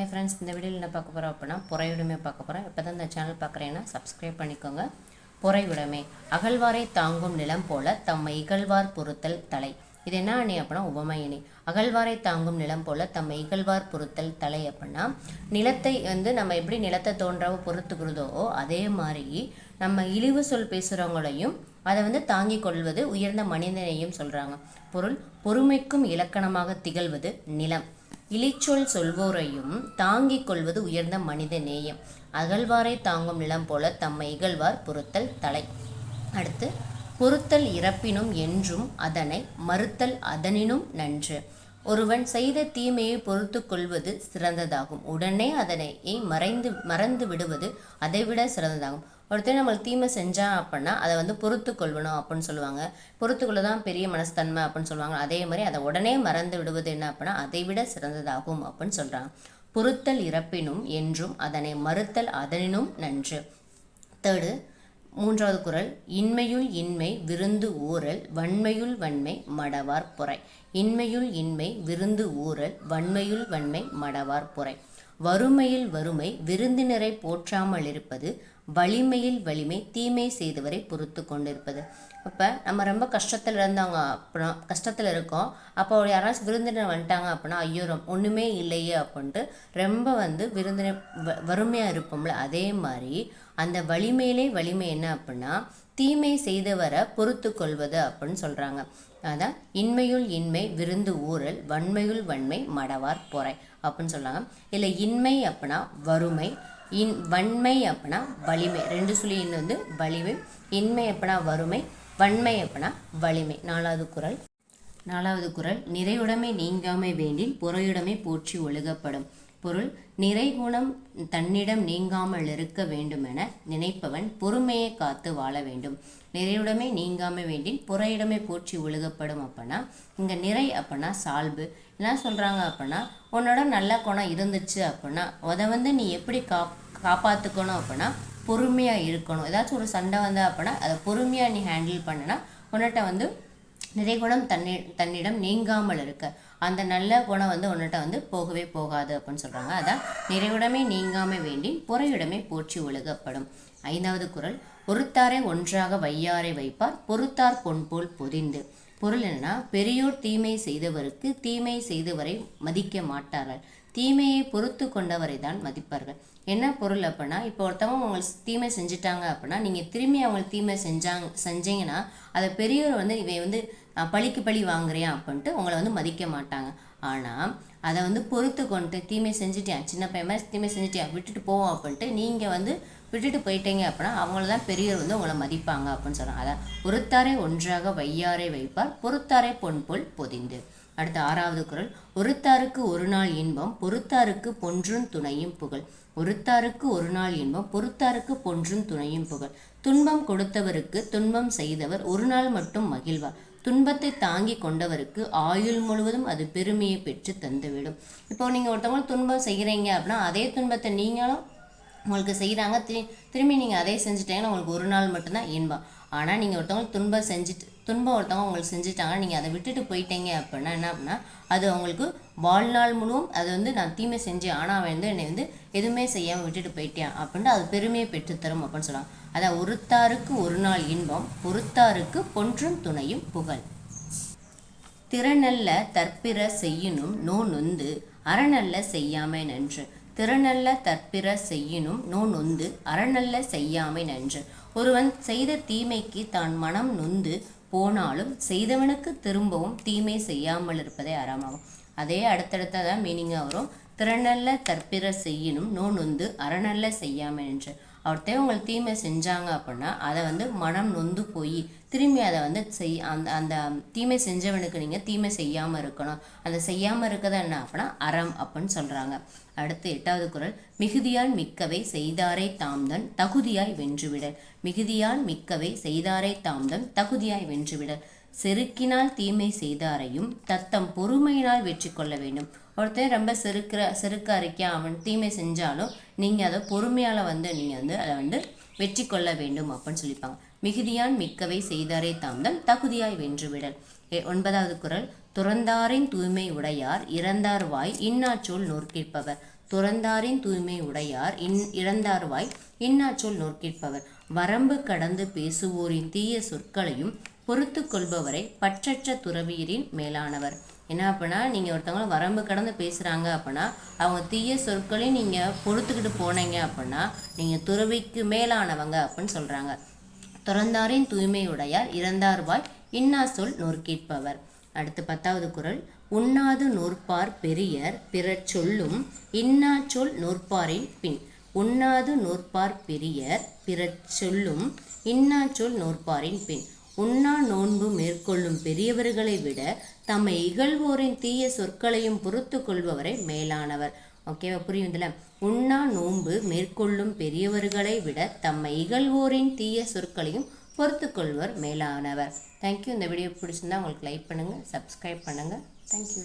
Hey friends இந்த வீடியோவில் என்ன பார்க்க போகிறோம் அப்படின்னா புறையுடைமை பார்க்க போகிறோம் இப்போ தான் இந்த சேனல் பார்க்குறேன்னா சப்ஸ்கிரைப் பண்ணிக்கோங்க. புறையுடைமை அகழ்வாரை தாங்கும் நிலம் போல தம்மை இகழ்வார் பொறுத்தல் தலை. இது என்ன அணி அப்படின்னா உபமயணி அகழ்வாரை தாங்கும் நிலம் போல தம்மை இகழ்வார் பொறுத்தல் தலை அப்படின்னா நிலத்தை வந்து நம்ம எப்படி நிலத்தை தோன்றவோ பொறுத்துக்கிறதோ அதே மாதிரி நம்ம இழிவு சொல் பேசுகிறவங்களையும் அதை வந்து தாங்கிக் கொள்வது உயர்ந்த மனிதனையும் சொல்கிறாங்க பொருள் பொறுமைக்கும் இலக்கணமாக திகழ்வது நிலம். இழிச்சொல் சொல்வோரையும் தாங்கிக் கொள்வது உயர்ந்த மனித நேயம். அகழ்வாரை தாங்கும் நிலம் போல தம்மை இகழ்வார் பொறுத்தல் தலை. அடுத்து பொறுத்தல் இறப்பினும் என்றும் அதனை மறுத்தல் அதனினும் நன்று. ஒருவன் செய்த தீமையை பொறுத்து கொள்வது சிறந்ததாகும். உடனே அதனை மறைந்து மறந்து விடுவது அதைவிட சிறந்ததாகும். ஒருத்தர் நம்மளுக்கு தீமை செஞ்சான் அப்படின்னா அதை வந்து பொறுத்து கொள்ளணும் அப்படின்னு சொல்லுவாங்க. பொறுத்துக்குள்ள தான் பெரிய மனஸ்தன்மை அப்படின்னு சொல்லுவாங்க. அதே மாதிரி அதை உடனே மறந்து விடுவது என்ன அப்படின்னா அதை விட சிறந்ததாகும் அப்படின்னு சொல்கிறாங்க பொறுத்தல் இறப்பினும் என்றும் அதனை மறுத்தல் அதனினும் நன்று. தேர்டு மூன்றாவது குரல் இன்மையுள் இன்மை விருந்து ஊரல் வன்மையுள் வன்மை மடவார் பொறை இன்மையுள் இன்மை விருந்து ஊரல் வன்மையுள் வன்மை மடவார் பொறை வறுமையில் வறுமை விருந்தினரை போற்றாமல் இருப்பது வலிமையில் வலிமை தீமை செய்தவரை பொறுத்து கொண்டிருப்பது. அப்போ நம்ம ரொம்ப கஷ்டத்தில் இருந்தவங்க அப்படின்னா கஷ்டத்தில் இருக்கோம். அப்போ யாராச்சும் விருந்தினர் வந்துட்டாங்க அப்படின்னா ஐயோ ஒன்றுமே இல்லையே அப்படின்ட்டு ரொம்ப வந்து விருந்தினர் வ வறுமையாக இருப்போம்ல. அதே மாதிரி அந்த வலிமையிலே வலிமை என்ன அப்படின்னா தீமை செய்தவரை பொறுத்து கொள்வது அப்படின்னு சொல்கிறாங்க அதான் இன்மையுள் இன்மை விருந்து ஊரல் வன்மையுள் வன்மை மடவார் பொறை அப்படின்னு சொல்கிறாங்க இல்லை இன்மை அப்படின்னா வறுமை இன் வன்மை அப்படின்னா வலிமை. ரெண்டு சொல்லி இன் வந்து வலிமை இன்மை அப்படின்னா வறுமை வன்மை அப்படின்னா வலிமை. நாலாவது குரல். நாலாவது குரல் நிறையுடைமை நீங்காமை வேண்டி பொறையுடைமை போற்றி ஒழுகப்படும். பொருள் நிறைகுணம் தன்னிடம் நீங்காமல் இருக்க வேண்டுமென நினைப்பவன் பொறுமையை காத்து வாழ வேண்டும். நிறையுடைமை நீங்காம வேண்டின் புறையிடமே போற்றி ஒழுகப்படும் அப்படின்னா இங்கே நிறை அப்படின்னா சால்பு. என்ன சொல்கிறாங்க அப்படின்னா உன்னோட நல்ல குணம் இருந்துச்சு அப்படின்னா அதை வந்து நீ எப்படி கா காப்பாற்றுக்கணும் அப்படின்னா பொறுமையாக இருக்கணும். ஏதாச்சும் ஒரு சண்டை வந்தா அப்படின்னா அதை பொறுமையாக நீ ஹேண்டில் பண்ணனா உன்னிட்ட வந்து நிறைகுணம் தன்னி தன்னிடம் நீங்காமல் இருக்க. அந்த நல்ல குணம் வந்து உன்னிட்ட வந்து போகவே போகாது அப்படின்னு சொல்கிறாங்க அதான் நிறைவுடமே நீங்காம வேண்டி புறையுடமே போற்றி ஒழுகப்படும். ஐந்தாவது குரல் பொறுத்தாரை ஒன்றாக வையாரை வைப்பார் பொறுத்தார் பொன் போல் பொதிந்து. பொருள் என்னன்னா பெரியோர் தீமை செய்தவருக்கு தீமை செய்தவரை மதிக்க மாட்டார்கள். தீமையை பொறுத்து கொண்டவரை தான் மதிப்பார்கள். என்ன பொருள் அப்படின்னா இப்போ ஒருத்தவங்க உங்களுக்கு தீமை செஞ்சுட்டாங்க அப்படின்னா நீங்கள் திரும்பி அவங்களுக்கு தீமை செஞ்சாங்க செஞ்சீங்கன்னா அதை பெரியவர் வந்து இவை வந்து பழிக்கு பழி வாங்குறியா அப்படின்ட்டு உங்களை வந்து மதிக்க மாட்டாங்க. ஆனால் அதை வந்து பொறுத்து கொண்டு தீமை செஞ்சுட்டியா சின்ன பையன் மாதிரி தீமை செஞ்சுட்டியா விட்டுட்டு போவோம் அப்படின்ட்டு நீங்கள் வந்து விட்டுட்டு போயிட்டீங்க அப்படின்னா அவங்கள தான் பெரியவர் வந்து உங்களை மதிப்பாங்க அப்படின்னு சொல்கிறாங்க அதான் பொறுத்தாரே ஒன்றாக வையாரே வைப்பார் பொறுத்தாரே பொன்போல் பொதிந்து. அடுத்த ஆறாவது குரல். ஒருத்தாருக்கு ஒரு நாள் இன்பம் பொறுத்தாருக்கு பொன்றும் துணையும் புகழ். ஒருத்தாருக்கு ஒரு நாள் இன்பம் பொறுத்தாருக்கு பொன்றும் துணையும் புகழ். துன்பம் கொடுத்தவருக்கு துன்பம் செய்தவர் ஒரு நாள் மட்டும் மகிழ்வார். துன்பத்தை தாங்கி கொண்டவருக்கு ஆயுள் முழுவதும் அது பெருமையை பெற்று தந்துவிடும். இப்போ நீங்கள் ஒருத்தவங்க துன்பம் செய்கிறீங்க அப்படின்னா அதே துன்பத்தை நீங்களும் உங்களுக்கு செய்கிறாங்க திரு திரும்பி நீங்கள் அதே செஞ்சுட்டீங்கன்னா உங்களுக்கு ஒரு நாள் மட்டும்தான் இன்பம். ஆனால் நீங்கள் ஒருத்தவங்களுக்கு துன்பம் செஞ்சுட்டு துன்பம் ஒருத்தவங்க உங்களுக்கு செஞ்சுட்டாங்க நீங்கள் அதை விட்டுட்டு போயிட்டீங்க அப்படின்னா என்ன அப்படின்னா அது அவங்களுக்கு வாழ்நாள் முழுவதும் அது வந்து நான் தீமை செஞ்சேன் ஆனால் அவன் வந்து என்னை வந்து எதுவுமே செய்யாமல் விட்டுட்டு போயிட்டேன் அப்படின்ட்டு அது பெருமையை பெற்றுத்தரும் அப்படின்னு சொல்லுவாங்க. அதான் ஒருத்தாருக்கு ஒரு நாள் இன்பம் பொறுத்தாருக்கு பொன்றும் துணையும் புகழ். திறனல்ல தற்பிற செய்யினும் நோ நொந்து அறநல்ல செய்யாமை நன்று. திறனல்ல தற்பிற செய்யினும் நோ நொந்து அறநல்ல செய்யாமை நன்று. ஒருவன் செய்த தீமைக்கு தான் மனம் நொந்து போனாலும் செய்தவனுக்கு திரும்பவும் தீமை செய்யாமல் இருப்பதே அறமாகும் அதே அடுத்தடுத்ததான் மீனிங்காக வரும். திறனல்ல தற்பிற செய்யினும் நோ நொந்து அறநல்ல செய்யாமல் என்று ஒருத்தர் உங்களுக்கு தீமை செஞ்சாங்க அப்படின்னா அதை வந்து மனம் நொந்து போய் திரும்பி அதை வந்து செய் அந்த அந்த தீமை செஞ்சவனுக்கு நீங்கள் தீமை செய்யாமல் இருக்கணும். அந்த செய்யாமல் இருக்கிறது என்ன அப்படின்னா அறம் அப்படின்னு சொல்கிறாங்க அடுத்து எட்டாவது குரல் மிகுதியால் மிக்கவை செய்தாரை தாம்தன் தகுதியாய் வென்றுவிடல். மிகுதியால் மிக்கவை செய்தாரை தாம்தன் தகுதியாய் வென்றுவிடல். செருக்கினால் தீமை செய்தாரையும் தத்தம் பொறுமையினால் வெற்றி கொள்ள வேண்டும். ஒருத்தன் ரொம்ப செருக்கிற செருக்க அறிக்கை அவன் தீமை செஞ்சாலும் நீங்கள் அதை பொறுமையால் வந்து நீங்கள் வந்து அதை வந்து வெற்றி கொள்ள வேண்டும் அப்படின்னு சொல்லிப்பாங்க. மிகுதியான் மிக்கவை செய்தாரே தாம்தல் தகுதியாய் வென்றுவிடல். ஒன்பதாவது குரல். துறந்தாரின் தூய்மை உடையார் இறந்தார் வாய் இன்னாச்சொல் நோர்க்கிற்பவர். துறந்தாரின் தூய்மை உடையார் இன் இழந்தார்வாய் இன்னாச்சொல் நோக்கிற்பவர் வரம்பு கடந்து பேசுவோரின் தீய சொற்களையும் பொறுத்து கொள்பவரை பற்றற்ற துறவியரின் மேலானவர். என்ன அப்படின்னா நீங்கள் ஒருத்தவங்க வரம்பு கடந்து பேசுகிறாங்க அப்படின்னா அவங்க தீய சொற்களையும் நீங்கள் பொறுத்துக்கிட்டு போனீங்க அப்படின்னா நீங்கள் துறவிக்கு மேலானவங்க அப்படின்னு சொல்கிறாங்க துறந்தாரின் தூய்மையுடையார் இறந்தார்வாய் இன்னா சொல் நோர்கேட்பவர் அடுத்து பத்தாவது குரல். உண்ணாது நோற்பார் பெரியர் பிறர் சொல்லும் இன்னா சொல் நோற்பாரின் பின். உண்ணாது நோற்பார் பெரியர் பிறர் சொல்லும் இன்னா சொல் நோற்பாரின் பின். உண்ணா நோன்பு மேற்கொள்ளும் பெரியவர்களை விட தம்மை இகழ்வோரின் தீய சொற்களையும் பொறுத்து கொள்பவரை மேலானவர். ஓகேவா? புரியுதுல? உண்ணா நோன்பு மேற்கொள்ளும் பெரியவர்களை விட தம்மை இகழ்வோரின் தீய சொற்களையும் பொறுத்து கொள்வர் மேலானவர். தேங்க்யூ இந்த வீடியோ பிடிச்சிருந்தா உங்களுக்கு லைக் பண்ணுங்கள் சப்ஸ்கிரைப் பண்ணுங்கள் தேங்க்யூ